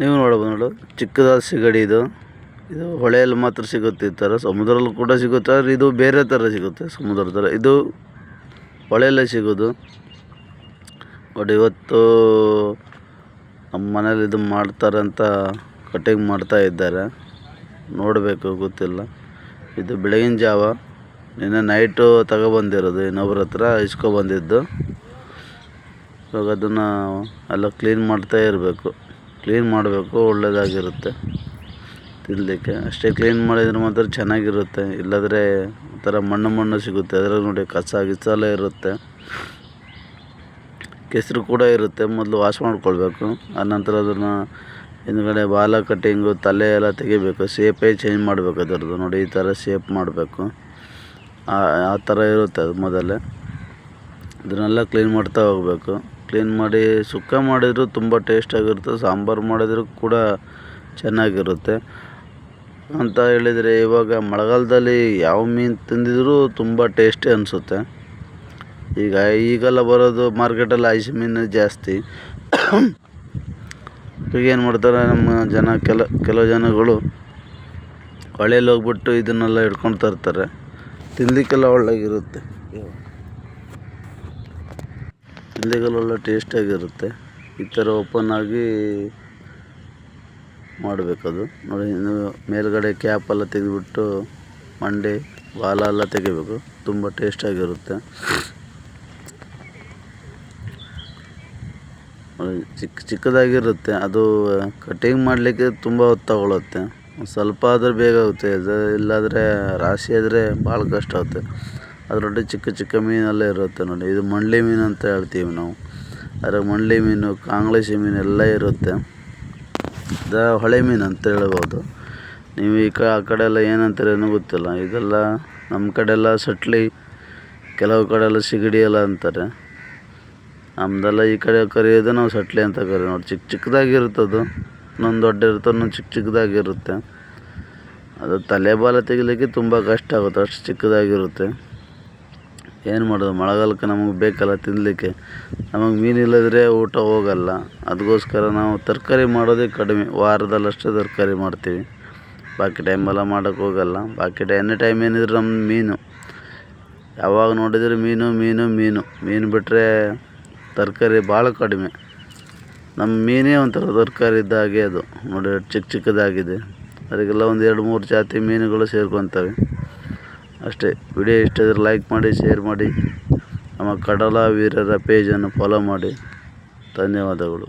ನೀವು ನೋಡಬಹುದು ನೋಡು, ಚಿಕ್ಕದಾದ ಸಿಗಡಿ ಇದು. ಇದು ಹೊಳೆಯಲ್ಲಿ ಮಾತ್ರ ಸಿಗುತ್ತೆ ಈ ಥರ ಸಮುದ್ರಲ್ಲೂ ಕೂಡ ಸಿಗುತ್ತೆ, ಆದರೆ ಇದು ಬೇರೆ ಥರ ಸಿಗುತ್ತೆ ಸಮುದ್ರ ಥರ ಇದು ಹೊಳೆಯಲ್ಲೇ ಸಿಗೋದು. ಬಟ್ ಇವತ್ತು ನಮ್ಮ ಮನೇಲಿ ಇದು ಮಾಡ್ತಾರೆ ಅಂತ ಕಟಿಂಗ್ ಮಾಡ್ತಾ ಇದ್ದಾರೆ. ನೋಡಬೇಕು, ಗೊತ್ತಿಲ್ಲ. ಇದು ಬೆಳಗಿನ ಜಾವ. ನಿನ್ನೆ ನೈಟು ತಗೊಬಂದಿರೋದು, ಇನ್ನೊಬ್ರ ಹತ್ರ ಇಸ್ಕೊಬಂದಿದ್ದು. ಇವಾಗ ಅದನ್ನು ಎಲ್ಲ ಕ್ಲೀನ್ ಮಾಡ್ತಾ ಇರಬೇಕು. ಕ್ಲೀನ್ ಮಾಡಬೇಕು ಒಳ್ಳೆಯದಾಗಿರುತ್ತೆ ತಿನ್ನಲಿಕ್ಕೆ ಅಷ್ಟೇ ಕ್ಲೀನ್ ಮಾಡಿದ್ರೆ ಮಾತ್ರ ಚೆನ್ನಾಗಿರುತ್ತೆ. ಇಲ್ಲಾಂದರೆ ಒಂಥರ ಮಣ್ಣು ಮಣ್ಣು ಸಿಗುತ್ತೆ. ಅದ್ರಲ್ಲಿ ನೋಡಿ ಕಸ ಗಿಸ ಎಲ್ಲ ಇರುತ್ತೆ. ಕೆಸರು ಕೂಡ ಇರುತ್ತೆ. ಮೊದಲು ವಾಶ್ ಮಾಡ್ಕೊಳ್ಬೇಕು. ಆನಂತರ ಅದನ್ನು ಹಿಂದ್ಗಡೆ ಬಾಲ ಕಟ್ಟಿಂಗು ತಲೆ ಎಲ್ಲ ತೆಗಿಬೇಕು. ಶೇಪೇ ಚೇಂಜ್ ಮಾಡಬೇಕು ಅದರದ್ದು. ನೋಡಿ ಈ ಥರ ಶೇಪ್ ಮಾಡಬೇಕು. ಆ ಆ ಥರ ಇರುತ್ತೆ ಅದು ಮೊದಲೇ. ಅದನ್ನೆಲ್ಲ ಕ್ಲೀನ್ ಮಾಡ್ತಾ ಹೋಗಬೇಕು. ಕ್ಲೀನ್ ಮಾಡಿ, ಸುಕ್ಕ ಮಾಡಿದರೂ ತುಂಬ ಟೇಸ್ಟಾಗಿರುತ್ತೆ ಸಾಂಬಾರು ಮಾಡಿದರೂ ಕೂಡ ಚೆನ್ನಾಗಿರುತ್ತೆ. ಅಂತ ಹೇಳಿದರೆ ಇವಾಗ ಮಳೆಗಾಲದಲ್ಲಿ ಯಾವ ಮೀನು ತಿಂದಿದ್ರೂ ತುಂಬ ಟೇಸ್ಟಿ ಅನಿಸುತ್ತೆ. ಈಗ, ಈಗೆಲ್ಲ ಬರೋದು ಮಾರ್ಕೆಟಲ್ಲಿ ಐಸ್ ಮೀನು ಜಾಸ್ತಿ. ಈಗ ಏನು ಮಾಡ್ತಾರೆ ನಮ್ಮ ಜನ, ಕೆಲ, ಕೆಲವು ಜನಗಳು ಹೊಳೆಯಲ್ಲಿ ಹೋಗ್ಬಿಟ್ಟು ಇದನ್ನೆಲ್ಲ ಹಿಡ್ಕೊಂಡು ತರ್ತಾರೆ. ತಿನ್ನಲಿಕ್ಕೆಲ್ಲ ಒಳ್ಳೆಗಿರುತ್ತೆ. ತಿನ್ನಲಿಕ್ಕೆಲ್ಲ ಟೇಸ್ಟಿಯಾಗಿರುತ್ತೆ ಈ ಥರ ಓಪನ್ ಆಗಿ ಮಾಡಬೇಕದು. ನೋಡಿ ಇನ್ನು ಮೇಲ್ಗಡೆ ಕ್ಯಾಪೆಲ್ಲ ತೆಗೆದುಬಿಟ್ಟು ಮಂಡೆ ಬಾಲ ಎಲ್ಲ ತೆಗಿಬೇಕು. ತುಂಬ ಟೇಸ್ಟಾಗಿರುತ್ತೆ. ನೋಡಿ, ಚಿಕ್ಕ ಚಿಕ್ಕದಾಗಿರುತ್ತೆ. ಅದು ಕಟಿಂಗ್ ಮಾಡಲಿಕ್ಕೆ ತುಂಬ ಹೊತ್ತು ತಗೊಳುತ್ತೆ ಸ್ವಲ್ಪ ಆದರೆ ಬೇಗ ಆಗುತ್ತೆ. ಇಲ್ಲಾಂದರೆ ರಾಶಿ ಆದರೆ ಭಾಳ ಕಷ್ಟ ಆಗುತ್ತೆ. ಅದರೊಟ್ಟಿಗೆ ಚಿಕ್ಕ ಚಿಕ್ಕ ಮೀನೆಲ್ಲ ಇರುತ್ತೆ ನೋಡಿ. ಇದು ಮಂಡ್ಲಿ ಮೀನು ಅಂತ ಹೇಳ್ತೀವಿ ನಾವು. ಅದ್ರಾಗ ಮಂಡ್ಲಿ ಮೀನು ಕಾಂಗ್ಳೇಶಿ ಮೀನು ಎಲ್ಲ ಇರುತ್ತೆ. ಇದು ಹೊಳೆ ಮೀನು ಅಂತ ಹೇಳ್ಬೋದು. ನೀವು ಈ ಕ ಆ ಕಡೆ ಎಲ್ಲ ಏನಂತಾರೆ ಏನೋ ಗೊತ್ತಿಲ್ಲ. ಇದೆಲ್ಲ ನಮ್ಮ ಕಡೆ ಎಲ್ಲ ಸಟ್ಲಿ, ಕೆಲವು ಕಡೆ ಎಲ್ಲ ಸಿಗಡಿ ಎಲ್ಲ ಅಂತಾರೆ. ನಮ್ಮದೆಲ್ಲ ಈ ಕಡೆ ಕರೆಯೋದು ನಾವು ಸಟ್ಲಿ ಅಂತ ಕರಿ ನೋಡಿ, ಚಿಕ್ಕ ಚಿಕ್ಕದಾಗಿರುತ್ತದು ಇನ್ನೊಂದು ದೊಡ್ಡ ಇರುತ್ತೆ, ಇನ್ನೊಂದು ಚಿಕ್ಕ ಚಿಕ್ಕದಾಗಿರುತ್ತೆ ಅದು ತಲೆ ಬಾಲ ತೆಗಿಲಿಕ್ಕೆ ತುಂಬ ಕಷ್ಟ ಆಗುತ್ತೆ. ಅಷ್ಟು ಚಿಕ್ಕದಾಗಿರುತ್ತೆ ಏನು ಮಾಡೋದು? ಮಳೆಗಾಲಕ್ಕೆ ನಮಗೆ ಬೇಕಲ್ಲ ತಿನ್ನಲಿಕ್ಕೆ ನಮಗೆ ಮೀನಿಲ್ಲದ್ರೆ ಊಟ ಹೋಗಲ್ಲ. ಅದಕ್ಕೋಸ್ಕರ ನಾವು ತರಕಾರಿ ಮಾಡೋದೇ ಕಡಿಮೆ. ವಾರದಲ್ಲಷ್ಟೇ ತರಕಾರಿ ಮಾಡ್ತೀವಿ. ಬಾಕಿ ಟೈಮೆಲ್ಲ ಮಾಡೋಕ್ಕೆ ಹೋಗಲ್ಲ. ಬಾಕಿ ಟೈ ಎನಿ ಟೈಮ್ ಏನಿದ್ರೂ ನಮ್ಮ ಮೀನು. ಯಾವಾಗ ನೋಡಿದರೂ ಮೀನು ಮೀನು ಮೀನು. ಮೀನು ಬಿಟ್ಟರೆ ತರಕಾರಿ ಭಾಳ ಕಡಿಮೆ. ನಮ್ಮ ಮೀನೇ ಒಂಥರ ತರಕಾರಿ ಇದ್ದ ಹಾಗೆ ಅದು. ನೋಡಿ, ಚಿಕ್ಕ ಚಿಕ್ಕದಾಗಿದೆ. ಅದಕ್ಕೆಲ್ಲ ಒಂದು ಎರಡು ಮೂರು ಜಾತಿ ಮೀನುಗಳು ಸೇರ್ಕೊತವೆ. ಅಷ್ಟೇ. ವಿಡಿಯೋ ಇಷ್ಟ ಇದ್ರೆ ಲೈಕ್ ಮಾಡಿ ಶೇರ್ ಮಾಡಿ. ನಮ್ಮ ಕಡಲ ವೀರರ ಪೇಜನ್ನು ಫಾಲೋ ಮಾಡಿ. ಧನ್ಯವಾದಗಳು.